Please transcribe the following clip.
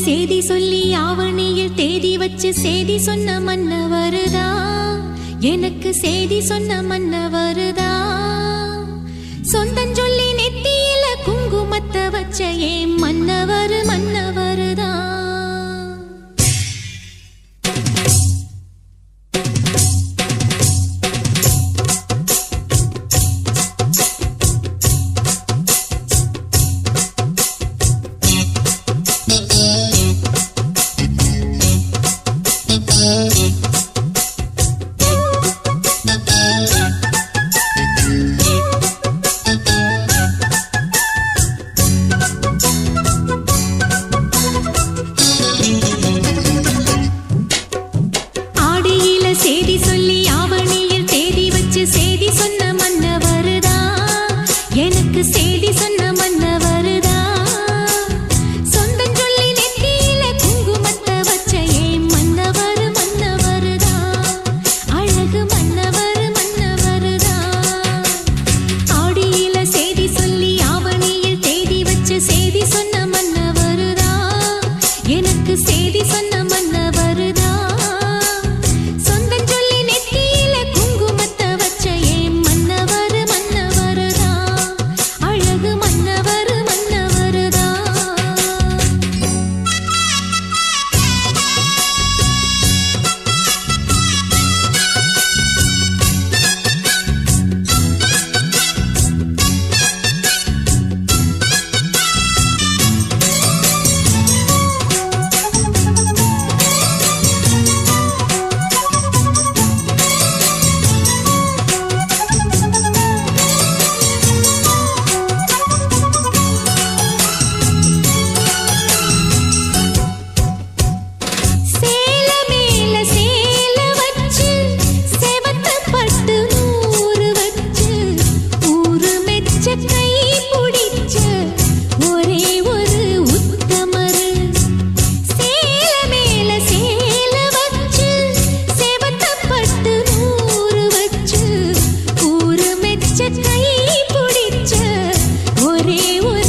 செய்தி சொல்லி ஆவணியில் தேதி வச்சு செய்தி சொன்ன மன்ன வருதா எனக்கு செய்தி சொன்ன மன்ன வருதா Música ಶ್ರೀ ಉ